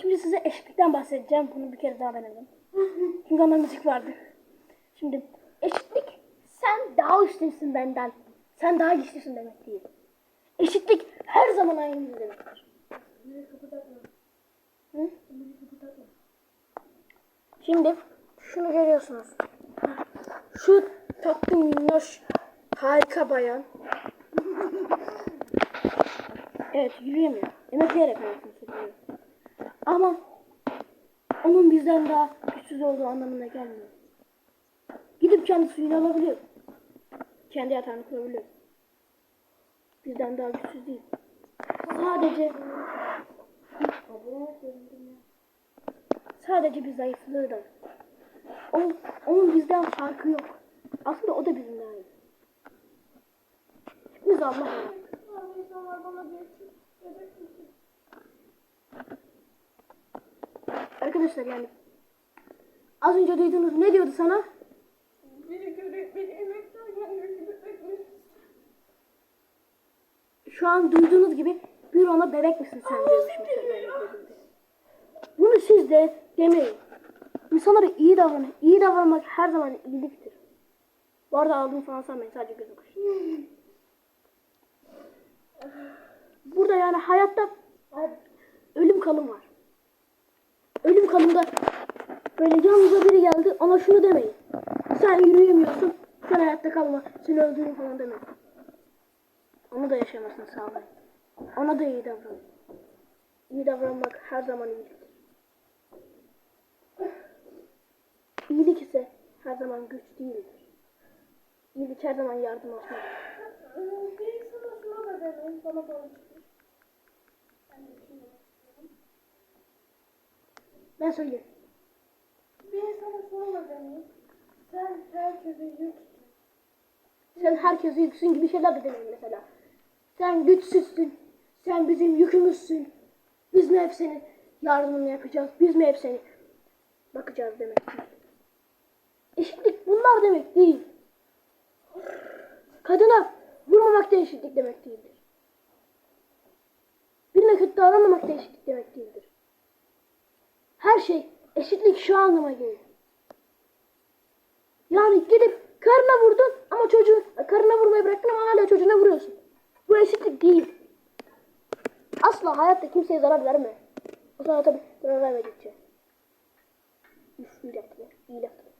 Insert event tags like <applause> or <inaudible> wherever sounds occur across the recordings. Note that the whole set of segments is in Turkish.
Şimdi size eşitlikten bahsedeceğim. Bunu bir kere daha denedim. Çünkü onda müzik vardı. Şimdi eşitlik sen daha üstünsün benden. Sen daha güçlüsün demek değil. Eşitlik her zaman aynı demektir. Hı? Şimdi şunu görüyorsunuz. Şu tatlı minnoş harika bayan. Evet yürüyemiyor. Emekleyerek hayatını sürdürüyor. Ama onun bizden daha güçsüz olduğu anlamına gelmiyor. Gidip kendi suyunu alabiliyor. Kendi yatağını kurabiliyor. Bizden daha güçsüz değil. Sadece sadece bir zayıflığı da. O, onun bizden farkı yok. Aslında o da bizimle aynı. Hepimiz Allah yarattı. Arkadaşlar yani az önce duydunuz ne diyordu sana? Biri emekler gelmiyor gibi bekliyor. Şu an duyduğunuz gibi bir ona bebek misin sen diyormuş mesela. Bunu siz de demeyin. İnsanlara iyi davranın. İyi davranmak her zaman iyiliktir. Bu arada aldığım falan sanmayın sadece kaşı. Burada yani hayatta ölüm kalım var. Ölüm kalımda böyle yanınıza biri geldi ona şunu demeyin. Sen yürüyemiyorsun. Sen hayatta kalma. Seni öldürün falan demeyin. Onu da yaşamasını sağlayın. Ona da iyi davranın. İyi davranmak her zaman iyiliktir. İyilik ise her zaman güç değildir. İyilik her zaman yardım etmek. Bir sana şuna da demeyin, bana konuşmuş. Ben de istiyorum. Ben söyleyeyim. Bir sana şuna da demeyin. Sen herkese yüksün. Sen herkese yüksün gibi şeyler de demeyin mesela. Sen güçsüzsün. Sen bizim yükümüzsün. Biz mi hep senin yardımını yapacağız? Biz mi hep seni bakacağız demek. Eşitlik bunlar demek değil. Kadına vurmamak da eşitlik demek değildir. Birine kötü davranmamak da eşitlik demek değildir. Her şey eşitlik şu anlama gelir. Yani gidip karına vurdun ama çocuğu karına vurmayı bıraktın ama hala çocuğuna vuruyorsun. Bu eşitlik değil. Asla hayatta kimseye zarar verme. O sana tabii zarar vermedikçe. Üf, iyi yaptılar. iyi yaptılar.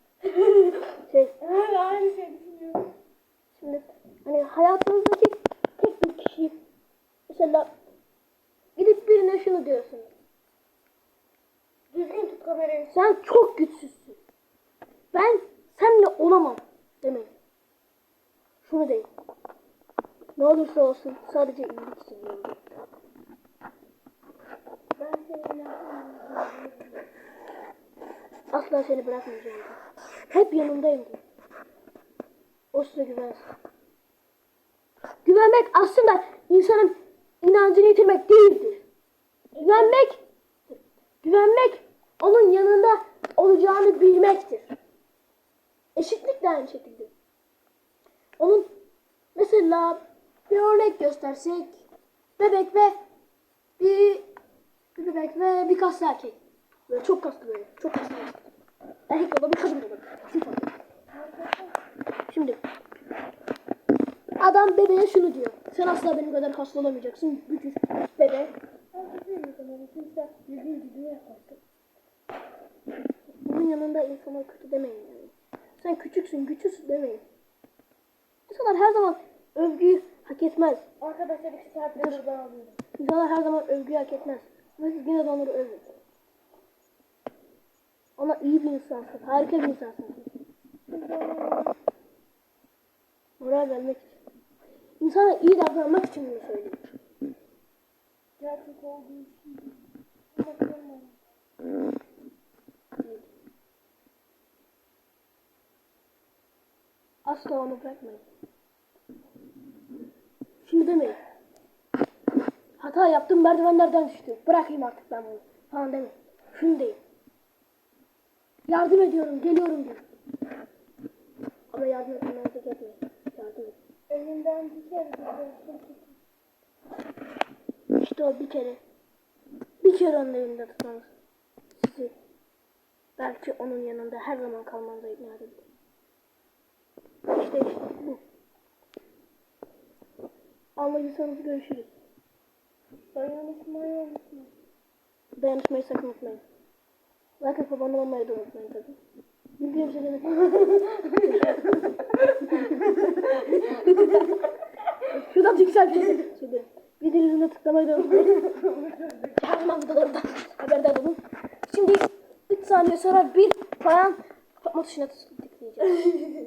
şey, Evet, aynı şey düşünüyorum. şimdi hani hayatınızdaki tek bir kişi mesela gidip birine şunu diyorsun. Düzgün tut kamerayı. Sen çok güçsüzsün. Ben seninle olamam demeyin. Şunu deyin. Ne olursa olsun sadece iyilik için. Ben yapamıyorum. Asla seni bırakmayacağım. Hep yanındayım. O size güvensin. Güvenmek aslında insanın inancını yitirmek değildir. Güvenmek, güvenmek onun yanında olacağını bilmektir. Eşitlik de aynı şekilde. Onun mesela bir örnek göstersek bebek ve bir, bir bebek ve bir kaslı erkek. Böyle çok kaslı böyle. Çok kaslı. Erkek olabilir, kadın olabilir. Şimdi adam bebeğe şunu diyor. Sen asla benim kadar kaslı olamayacaksın. Bücür. Bebe. Ben tutayım mı kamerayı? Kimse düzgün gibi yaparsın. Bunun yanında insana kötü demeyin yani. Sen küçüksün, güçsüzsün demeyin. İnsanlar her zaman övgüyü hak etmez. Arkadaşlar iki saattir burada alıyorum. İnsanlar her zaman övgüyü hak etmez. Ve siz yine de onları övün. Ona iyi bir insansın, harika bir insansın. Moral vermek için. İnsana iyi davranmak için bunu söylüyorum. Gerçek olduğu için. Ama Asla onu bırakmayın. Şimdi demeyin. Hata yaptım merdivenlerden düştüm. Bırakayım artık ben bunu. Falan demeyin. Şunu deyin. Yardım ediyorum, geliyorum diyor. Ama yardım etmenize gelmeyin. Yardım edin. Elinden bir kere. İşte o bir kere. Bir kere onun elinde tutmanız. Sizi belki onun yanında her zaman kalmanıza ikna edebilir. İşte işte bu. Anladıysanız görüşürüz. Dayanışmayı unutma. Dayanışmayı sakın unutmayın. Like atıp abone olmayı da unutmayın tabii. Bildiğim şeyleri... <laughs> Şuradan şey söyledim. Videonun tıklamayı da unutmayın. Her zaman videolarımdan haberdar olun. Şimdi 3 saniye sonra bir falan kapatma tuşuna tıklayacağız. 3 2 1